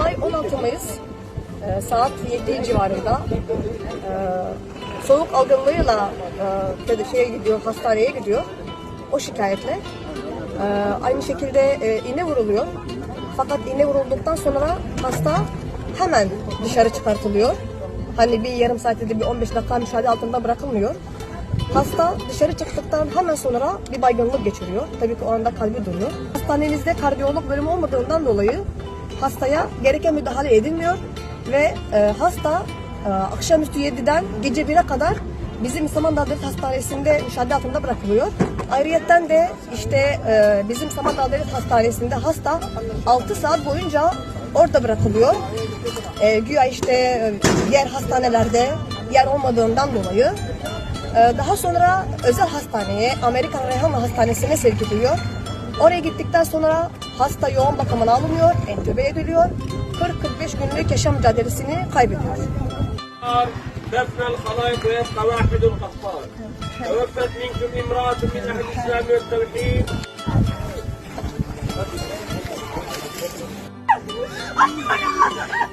Olay 16 Mayıs e, saat 7 civarında e, soğuk algınlığıyla e, şeye gidiyor, hastaneye gidiyor. O şikayetle. E, aynı şekilde e, iğne vuruluyor. Fakat iğne vurulduktan sonra hasta hemen dışarı çıkartılıyor. Hani bir yarım saatte de bir 15 dakika müşahede altında bırakılmıyor. Hasta dışarı çıktıktan hemen sonra bir baygınlık geçiriyor. Tabii ki o anda kalbi duruyor. Hastanemizde kardiyolog bölümü olmadığından dolayı hastaya gereken müdahale edilmiyor ve e, hasta e, akşamüstü 7'den gece 1'e kadar bizim Devlet Hastanesi'nde müşahede altında bırakılıyor. Ayrıyetten de işte e, bizim Devlet Hastanesi'nde hasta 6 saat boyunca orada bırakılıyor. E, güya işte e, diğer hastanelerde yer olmadığından dolayı ee, Daha sonra özel hastaneye, Amerikan Reyhanlı Hastanesi'ne sevk ediliyor. Oraya gittikten sonra hasta yoğun bakımına alınıyor, entübe ediliyor. 40-45 günlük yaşam mücadelesini kaybediyor. دفن الخلائق ويبقى واحد الغفار توفت منكم امرأة من أهل الإسلام والتوحيد Oh ஐயோ